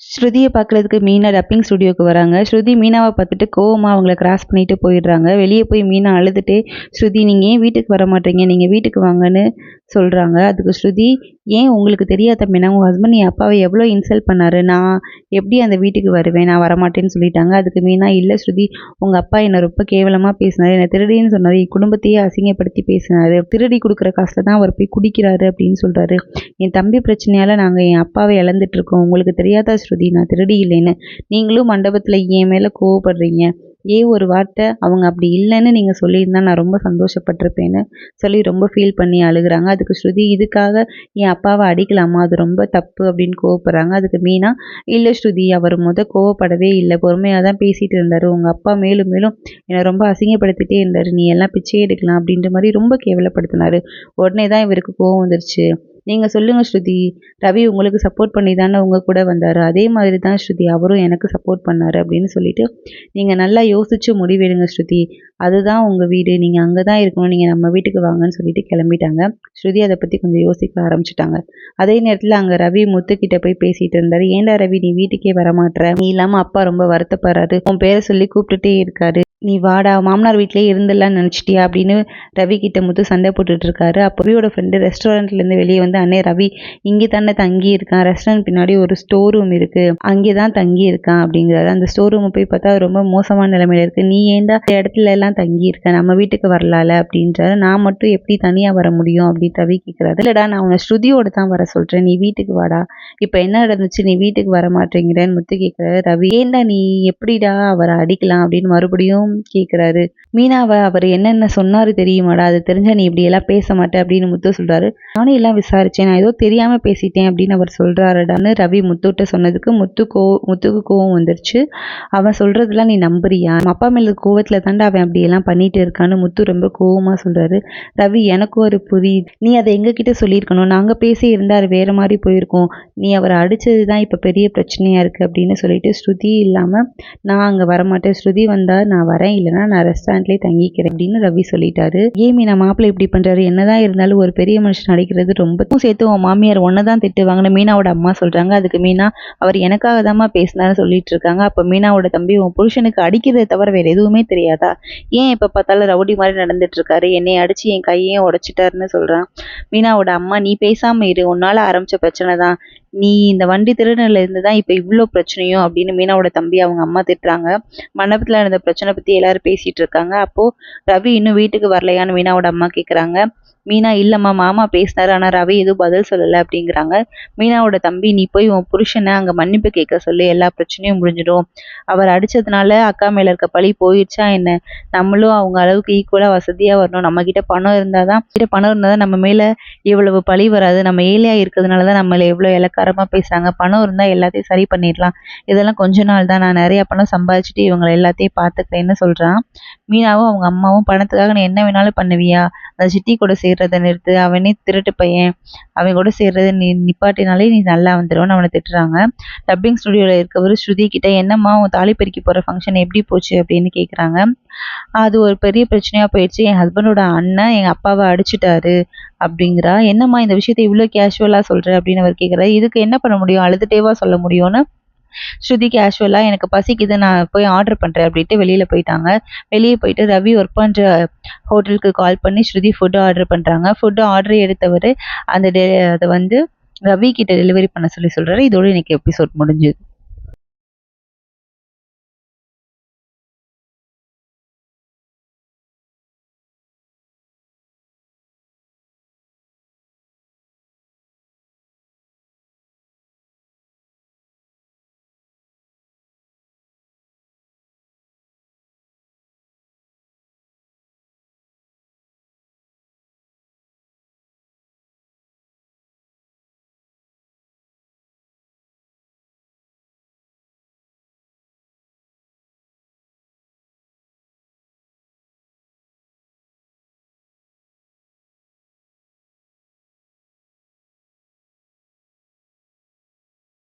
ஸ்ருதியை பார்க்குறதுக்கு மீனா டப்பிங் ஸ்டுடியோவுக்கு வராங்க. ஸ்ருதி மீனாவை பார்த்துட்டு கோவமாக அவங்கள கிராஸ் பண்ணிட்டு போயிடுறாங்க. வெளியே போய் மீனா அழுதுட்டு ஸ்ருதி நீங்கள் ஏன் வீட்டுக்கு வர மாட்டீங்க? நீங்கள் வீட்டுக்கு வாங்கன்னு சொல்கிறாங்க அதுக்கு ஸ்ருதி ஏன் உங்களுக்கு தெரியாத மீனா உங்கள் ஹஸ்பண்ட் என் அப்பாவை எவ்வளோ இன்சல்ட் பண்ணார்? நான் எப்படி அந்த வீட்டுக்கு வருவேன்? நான் வரமாட்டேன்னு சொல்லிட்டாங்க. அதுக்கு மீனா இல்லை ஸ்ருதி உங்கள் அப்பா என்னை ரொம்ப கேவலமாக பேசினார். என்னை திருடின்னு சொன்னார். என் குடும்பத்தையே அசிங்கப்படுத்தி பேசினார். திருடி கொடுக்குற காசில் தான் அவர் போய் குடிக்கிறாரு அப்படின்னு சொல்கிறாரு என் தம்பி பிரச்சனையால் நாங்கள் என் அப்பாவை இழந்துட்டுருக்கோம் உங்களுக்கு தெரியாதா ஸ்ருதி? நான் திருடி இல்லைன்னு. நீங்களும் மண்டபத்தில் என் மேலே கோவப்படுறீங்க. ஏன் ஒரு வார்த்தை அவங்க அப்படி இல்லைன்னு நீங்கள் சொல்லியிருந்தா நான் ரொம்ப சந்தோஷப்பட்டிருப்பேன்னு சொல்லி ரொம்ப ஃபீல் பண்ணி அழுகுறாங்க. அதுக்கு ஸ்ருதி இதுக்காக என் அப்பாவை அடிக்கலாமா? அது ரொம்ப தப்பு அப்படின்னு கோவப்படுறாங்க. அதுக்கு மீனா இல்லை ஸ்ருதி அவர் முத கோவப்படவே இல்லை. பொறுமையாக தான் பேசிகிட்டு இருந்தார். உங்கள் அப்பா மேலும் மேலும் என்னை ரொம்ப அசிங்கப்படுத்திட்டே இருந்தார். நீ எல்லாம் பிச்சை எடுக்கலாம் அப்படின்ற மாதிரி ரொம்ப கேவலப்படுத்தினார். உடனே தான் இவருக்கு கோவம் வந்துருச்சு. நீங்கள் சொல்லுங்கள் ஸ்ருதி. ரவி உங்களுக்கு சப்போர்ட் பண்ணி தானே உங்கள் கூட வந்தார். அதே மாதிரி தான் ஸ்ருதி அவரும் எனக்கு சப்போர்ட் பண்ணார் அப்படின்னு சொல்லிட்டு நீங்கள் நல்லா யோசிச்சு முடிவெடுங்க ஸ்ருதி. அதுதான் உங்கள் வீடு. நீங்கள் அங்கே தான் இருக்கணும். நீங்கள் நம்ம வீட்டுக்கு வாங்கன்னு சொல்லிட்டு கிளம்பிட்டாங்க. ஸ்ருதி அதை பற்றி கொஞ்சம் யோசிக்க ஆரம்பிச்சிட்டாங்க. அதே நேரத்தில் அங்கே ரவி முத்துக்கிட்ட போய் பேசிகிட்டு இருந்தார். ஏன்டா ரவி நீ வீட்டுக்கே வரமாட்ற? நீ இல்லாமல் அப்பா ரொம்ப வருத்தப்படுறாரு. உன் பேரை சொல்லி கூப்பிட்டுட்டே இருக்காரு. நீ வாடா மாமனார் வீட்டிலே இருந்துடலாம் நினச்சிட்டியா அப்படின்னு ரவி கிட்ட முத்து சண்டை போட்டுட்ருக்காரு அப்போ ரவியோட ஃப்ரெண்டு ரெஸ்டாரண்ட்லேருந்து வெளியே வந்து அண்ணே ரவி இங்கே தானே தங்கி இருக்கான். ரெஸ்டாரண்ட் பின்னாடி ஒரு ஸ்டோர் ரூம் இருக்குது அங்கே தான் தங்கி இருக்கான். அப்படிங்கிறாரு. அந்த ஸ்டோர் ரூம் போய் பார்த்தா அது ரொம்ப மோசமான நிலைமையில இருக்குது நீ ஏன்டா இந்த இடத்துல எல்லாம் தங்கி இருக்க? நம்ம வீட்டுக்கு வரலால அப்படின்றாரு. நான் மட்டும் எப்படி தனியாக வர முடியும்? அப்படின்னு ரவி கேட்குறாரு இல்லைடா நான் உன்னை ஸ்ருதியோட தான் வர சொல்கிறேன் நீ வீட்டுக்கு வாடா. இப்போ என்ன நடந்துச்சு? நீ வீட்டுக்கு வர மாட்டேங்கிறேன்னு முத்து கேட்குறாரு ரவி ஏன்டா நீ எப்படிடா அவரை அடிக்கலாம்? அப்படின்னு மறுபடியும் கேட்குறாரு மீனாவை அவர் என்னென்ன சொன்னார் தெரியுமாடா? அது தெரிஞ்சால் நீ இப்படி எல்லாம் பேச மாட்டேன் அப்படின்னு முத்து சொல்கிறாரு நானும் எல்லாம் விசாரிச்சேன். நான் ஏதோ தெரியாமல் பேசிட்டேன் அப்படின்னு அவர் சொல்கிறாருடான்னு ரவி முத்துகிட்ட சொன்னதுக்கு முத்து கோ முத்துக்கு கோவம் வந்துருச்சு. அவன் சொல்கிறதுலாம் நீ நம்புறியா? நம்ம அப்பா மேல கோவத்தில் தாண்டா அவன் அப்படியெல்லாம் பண்ணிட்டு இருக்கான்னு முத்து ரொம்ப கோவமாக சொல்கிறாரு ரவி எனக்கும் ஒரு புரியுது நீ அதை எங்ககிட்ட சொல்லியிருக்கணும். நாங்கள் பேசி இருந்தா வேறு மாதிரி போயிருக்கோம். நீ அவரை அடித்தது தான் இப்போ பெரிய பிரச்சனையாக இருக்குது அப்படின்னு சொல்லிட்டு ஸ்ருதி இல்லாமல் நான் அங்கே வரமாட்டேன். ஸ்ருதி வந்தால் நான் வர வரேன் இல்லைனா நான் ரெஸ்டாரண்ட்லேயே தங்கிக்கிறேன் அப்படின்னு ரவி சொல்லிட்டாரு. ஏன் மீனா மாப்பிள்ளை இப்படி பண்றாரு? என்னதான் இருந்தாலும் ஒரு பெரிய மனுஷன் அடிக்கிறது ரொம்ப சேர்த்து உன் மாமியார் ஒன்னதான் திட்டுவாங்கன்னு மீனாவோட அம்மா சொல்றாங்க. அதுக்கு மீனா அவர் எனக்காக தாம்மா பேசினாரு சொல்லிட்டு இருக்காங்க. அப்ப மீனாவோட தம்பி உன் புருஷனுக்கு அடிக்கிறதை தவிர வேற எதுவுமே தெரியாதா? ஏன் எப்ப பார்த்தாலும் ரவுடி மாதிரி நடந்துட்டு இருக்காரு? என்னை அடிச்சு என் கையையும் உடைச்சிட்டாருன்னு சொல்றான். மீனாவோட அம்மா நீ பேசாம இரு. உன்னால ஆரம்பிச்ச பிரச்சனை தான் நீ இந்த வண்டி திருடனில் இருந்து தான் இப்போ இவ்வளோ பிரச்சனையும் அப்படின்னு மீனாவோட தம்பி அவங்க அம்மா திட்டுறாங்க. மண்டபத்தில் நடந்த பிரச்சனை பற்றி எல்லாரும் பேசிட்டு இருக்காங்க. அப்போது ரவி இன்னும் வீட்டுக்கு வரலையான்னு மீனாவோட அம்மா கேட்குறாங்க மீனா இல்லைம்மா மாமா பேசினாரு ஆனால் ரவி எதுவும் பதில் சொல்லலை அப்படிங்கிறாங்க. மீனாவோட தம்பி நீ போய் உன் புருஷனை அங்கே மன்னிப்பு கேட்க சொல்லி எல்லா பிரச்சனையும் முடிஞ்சிடும். அவர் அடிச்சதுனால அக்கா மேலே இருக்க பழி போயிடுச்சா என்ன? நம்மளும் அவங்க அளவுக்கு ஈக்குவலாக வசதியாக வரணும். நம்ம கிட்ட பணம் இருந்தால் தான் கிட்ட பணம் இருந்தால் தான் நம்ம மேலே இவ்வளவு பழி வராது. நம்ம ஏழையாக இருக்கிறதுனால தான் நம்மளை எவ்வளோ இலக்காரமாக பேசுகிறாங்க பணம் இருந்தால் எல்லாத்தையும் சரி பண்ணிடலாம். இதெல்லாம் கொஞ்ச நாள் தான். நான் நிறைய பணம் சம்பாதிச்சுட்டு இவங்களை எல்லாத்தையும் பார்த்துக்கிறேன்னு சொல்கிறான் மீனாவும் அவங்க அம்மாவும் பணத்துக்காக நான் என்ன வேணாலும் பண்ணுவியா? அந்த சித்தி கூட சேர்றதை நிறுத்து அவனே திருட்டு பையன் அவன் கூட சேர்றதை நீ நிப்பாட்டினாலே நீ நல்லா வந்துடுவன்னு அவனை திட்டுறாங்க. டப்பிங் ஸ்டுடியோவில் இருக்கவர் ஸ்ருதி கிட்ட என்னம்மா உன் தாலி பெருக்கி போகிற ஃபங்க்ஷன் எப்படி போச்சு? அப்படின்னு கேட்குறாங்க அது ஒரு பெரிய பிரச்சனையாக போயிடுச்சு. என் ஹஸ்பண்டோட அண்ணன் எங்கள் அப்பாவை அடிச்சிட்டாரு அப்படிங்கிறா. என்னம்மா இந்த விஷயத்தை இவ்வளோ கேஷுவலாக சொல்கிற அப்படின்னு அவர் கேட்குறாரு இதுக்கு என்ன பண்ண முடியும்? அழுதுட்டேவா சொல்ல முடியும்னு ஸ்ருதி கேஷுவலாக எனக்கு பசிக்குது நான் போய் ஆர்டர் பண்ணுறேன் அப்படின்ட்டு வெளியில் போயிட்டாங்க. வெளியே போயிட்டு ரவி ஒர்க் பண்ணுற ஹோட்டலுக்கு கால் பண்ணி ஸ்ருதி ஃபுட்டு ஆர்டர் பண்ணுறாங்க ஃபுட்டு ஆர்டர் எடுத்தவர் அந்த டெ அதை வந்து ரவி கிட்ட டெலிவரி பண்ண சொல்லி சொல்கிறாரு இதோட எனக்கு எபிசோட் முடிஞ்சுது